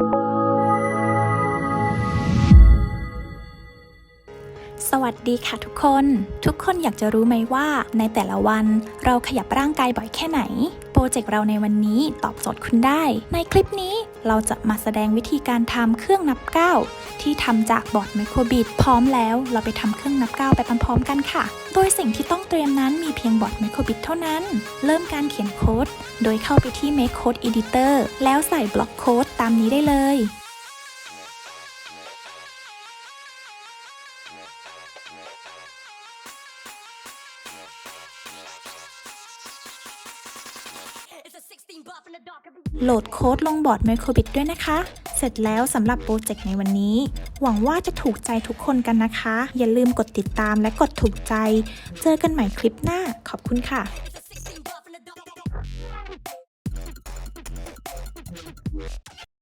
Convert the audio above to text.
Thank you. สวัสดีค่ะทุกคน ทุกคนอยากจะรู้ไหมว่า ในแต่ละวันเราขยับร่างกายบ่อยแค่ไหน โปรเจกต์เราในวันนี้ตอบโจทย์คุณได้ ในคลิปนี้เราจะมาแสดงวิธีการทำเครื่องนับก้าวที่ทำจากบอร์ดไมโครบิดพร้อมแล้วเราไปทำเครื่องนับก้าวไปพร้อมๆกันค่ะ โดยสิ่งที่ต้องเตรียมนั้นมีเพียงบอร์ดไมโครบิดเท่านั้น เริ่มการเขียนโค้ด โดยเข้าไปที่ Make Code Editor แล้วใส่บล็อกโค้ดตามนี้ได้เลย โหลดโค้ดลงบอร์ดไมโครบิ t ด้วยนะคะ เสร็จแล้วสำหรับโปรเจกต์ในวันนี้ หวังว่าจะถูกใจทุกคนกันนะคะ อย่าลืมกดติดตามและกดถูกใจ เจอกันใหม่คลิปหน้า ขอบคุณค่ะ